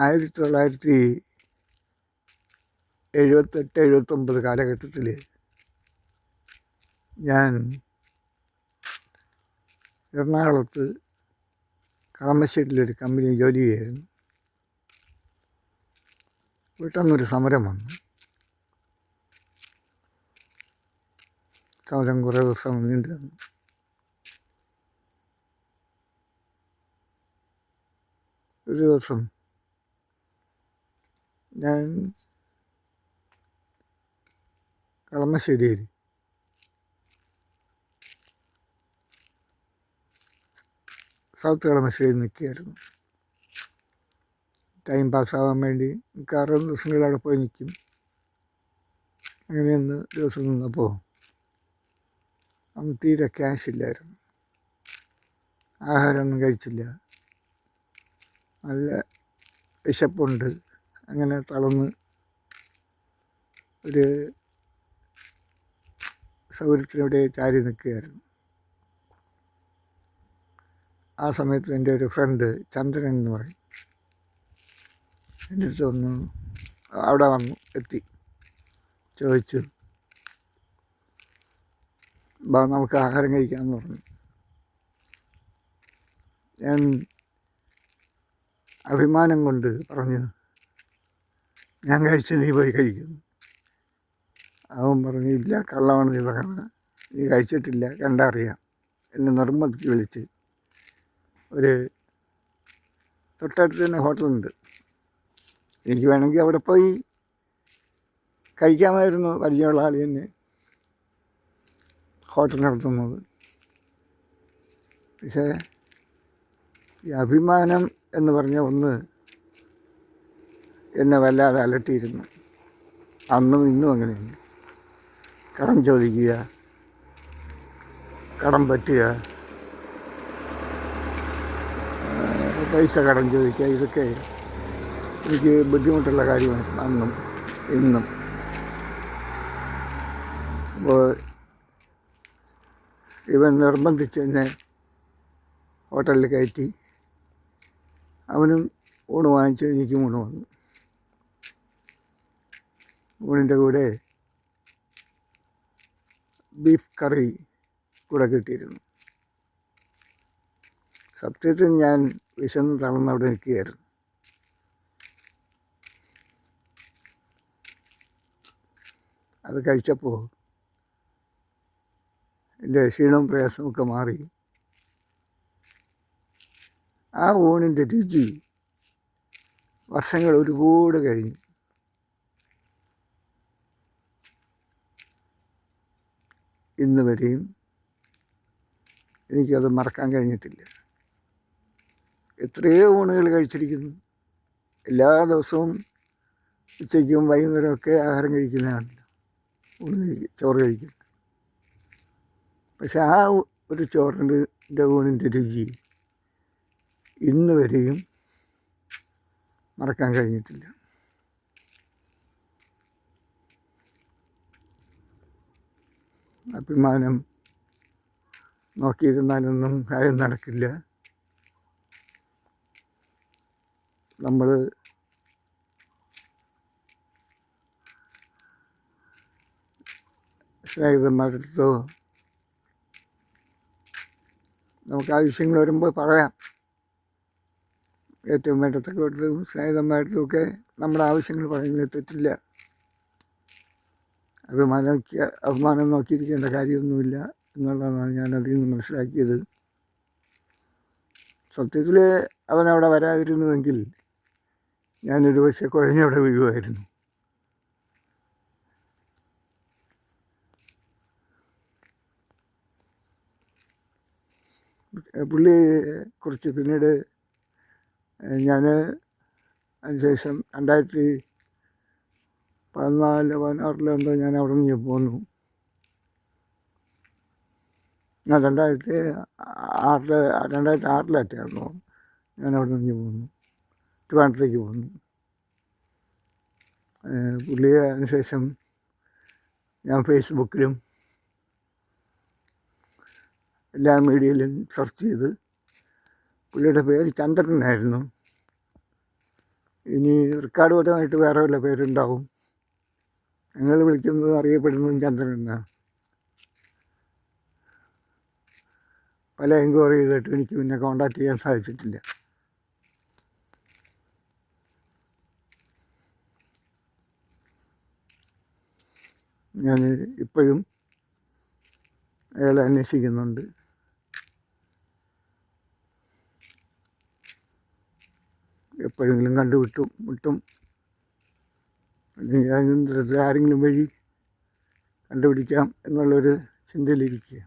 ആയിരത്തി തൊള്ളായിരത്തി എഴുപത്തെട്ട് എഴുപത്തൊമ്പത് കാലഘട്ടത്തിൽ ഞാൻ എറണാകുളത്ത് കളമശ്ശേരിയിലൊരു കമ്പനി ജോലി ചെയ്യായിരുന്നു പെട്ടെന്നൊരു സമരം വന്നു. സമരം കുറേ ദിവസം നീണ്ടു വന്നു ഒരു ദിവസം ഞാൻ കളമശ്ശേരിയിൽ സൗത്ത് കളമശ്ശേരി നിൽക്കുകയായിരുന്നു. ടൈം പാസ്സാവാൻ വേണ്ടി മിക്കവാറും ദിവസങ്ങളിൽ അവിടെ പോയി നിൽക്കും. അങ്ങനെയൊന്ന് ദിവസം നിന്നപ്പോൾ അന്ന് തീരെ ക്യാഷ് ഇല്ലായിരുന്നു. ആഹാരമൊന്നും കഴിച്ചില്ല. നല്ല വിശപ്പുണ്ട്. അങ്ങനെ തളർന്ന് ഒരു സൗകര്യത്തിനിവിടെ ചാരി നിൽക്കുകയായിരുന്നു. ആ സമയത്ത് എന്റെ ഒരു ഫ്രണ്ട് ചന്ദ്രൻ എന്ന് പറയും. എന്റെ അടുത്ത് വന്നു അവിടെ വന്നു എത്തി. ചോദിച്ചു ബാ നമുക്ക് ആഹാരം കഴിക്കാമെന്ന് പറഞ്ഞു. ഞാൻ അഭിമാനം കൊണ്ട് പറഞ്ഞു ഞാൻ കഴിച്ച് നീ പോയി കഴിക്കുന്നു. അവൻ പറഞ്ഞു ഇല്ല കള്ളമാണ് നീ പറഞ്ഞത് നീ കഴിച്ചിട്ടില്ല കണ്ടറിയാം എന്നെ നിർബന്ധിച്ച് വിളിച്ച് ഒരു തൊട്ടടുത്ത് തന്നെ ഹോട്ടലുണ്ട്. എനിക്ക് വേണമെങ്കിൽ അവിടെ പോയി കഴിക്കാമായിരുന്നു പരിചയമുള്ള ആൾ തന്നെ. ഹോട്ടൽ നടത്തുന്നത് പക്ഷേ ഈ അഭിമാനം എന്ന് പറഞ്ഞ ഒന്ന് എന്നെ വല്ലാതെ അലട്ടിയിരുന്നു. അന്നും ഇന്നും അങ്ങനെയാണ്. കടം ചോദിക്കുക കടം പറ്റുക പൈസ കടം ചോദിക്കുക ഇതൊക്കെ എനിക്ക് ബുദ്ധിമുട്ടുള്ള കാര്യമായിരുന്നു അന്നും ഇന്നും. അപ്പോൾ ഇവൻ നിർബന്ധിച്ച് എന്നെ ഹോട്ടലിൽ കയറ്റി. അവനും ഊണ് വാങ്ങിച്ചു എനിക്കും ഊണ് വന്നു. ഊണിന്റെ കൂടെ ബീഫ് കറി കൂടെ കിട്ടിയിരുന്നു. സത്യത്തിൽ ഞാൻ വിശന്ന് തളർന്ന് അവിടെ നിൽക്കുകയായിരുന്നു. അത് കഴിച്ചപ്പോൾ എന്റെ ക്ഷീണവും പ്രയാസമൊക്കെ മാറി. ആ ഊണിന്റെ രുചി വർഷങ്ങൾ ഒരുപാട് കഴിഞ്ഞു. ഇന്ന് വരെയും എനിക്കത് മറക്കാൻ കഴിഞ്ഞിട്ടില്ല. എത്രയോ ഊണുകൾ കഴിച്ചിരിക്കുന്നു. എല്ലാ ദിവസവും ഉച്ചയ്ക്കും വൈകുന്നേരമൊക്കെ ആഹാരം കഴിക്കുന്നതാണല്ലോ. ഊണ് കഴിക്കും ചോറ് കഴിക്കും. പക്ഷെ ആ ഒരു ചോറിന്റെ ഊണിന്റെ രുചി ഇന്ന് വരെയും മറക്കാൻ കഴിഞ്ഞിട്ടില്ല. അഭിമാനം നോക്കിയിരുന്നാലൊന്നും കാര്യം നടക്കില്ല. നമ്മൾ സ്നേഹിതന്മാരുടെ അടുത്തോ നമുക്ക് ആവശ്യങ്ങൾ വരുമ്പോൾ പറയാം. ഏറ്റവും സ്നേഹിതന്മാരടുത്തും ഒക്കെ നമ്മുടെ ആവശ്യങ്ങൾ പറയുന്നത് തെറ്റില്ല. അഭിമാനം അഭിമാനം നോക്കിയിരിക്കേണ്ട കാര്യമൊന്നുമില്ല എന്നുള്ളതാണ് ഞാൻ അതിൽ നിന്ന് മനസ്സിലാക്കിയത്. സത്യത്തിൽ അവൻ അവനവിടെ വരാതിരുന്നുവെങ്കിൽ ഞാനൊരു പക്ഷെ കുഴഞ്ഞവിടെ വീഴുമായിരുന്നു. പുള്ളി കുറച്ച് പിന്നീട് ഞാൻ അതിനുശേഷം രണ്ടായിരത്തി പതിനാല് പതിനാറിലോ എന്തോ ഞാൻ അവിടെ നിന്ന് പോന്നു. ഞാൻ രണ്ടായിരത്തി ആറിൽ രണ്ടായിരത്തി ആറിലായിട്ടായിരുന്നു ഞാൻ അവിടെ നിന്ന് പോന്നു. ട്രിവാൻഡ്രത്തേക്ക് പോന്നു. പുള്ളിയെ അതിനുശേഷം ഞാൻ ഫേസ്ബുക്കിലും എല്ലാ മീഡിയയിലും സെർച്ച് ചെയ്ത് പുള്ളിയുടെ പേര് ചന്ദ്രനായിരുന്നു ഇനി റെക്കോർഡ് പരമായിട്ട് വേറെ വല്ല പേരുണ്ടാവും. ഞങ്ങൾ വിളിക്കുന്നത് അറിയപ്പെടുന്നതും ചന്ദ്രൻ എന്നാണ് പല എൻക്വയറി ചെയ്തിട്ട് എനിക്ക് പിന്നെ കോണ്ടാക്ട് ചെയ്യാൻ സാധിച്ചിട്ടില്ല. ഞാൻ ഇപ്പോഴും അയാളെ അന്വേഷിക്കുന്നുണ്ട്. എപ്പോഴെങ്കിലും കണ്ടുവിട്ടും വിട്ടും അല്ലെങ്കിൽ ആരെങ്കിലും വഴി കണ്ടുപിടിക്കാം എന്നുള്ളൊരു ചിന്തയിലിരിക്കുക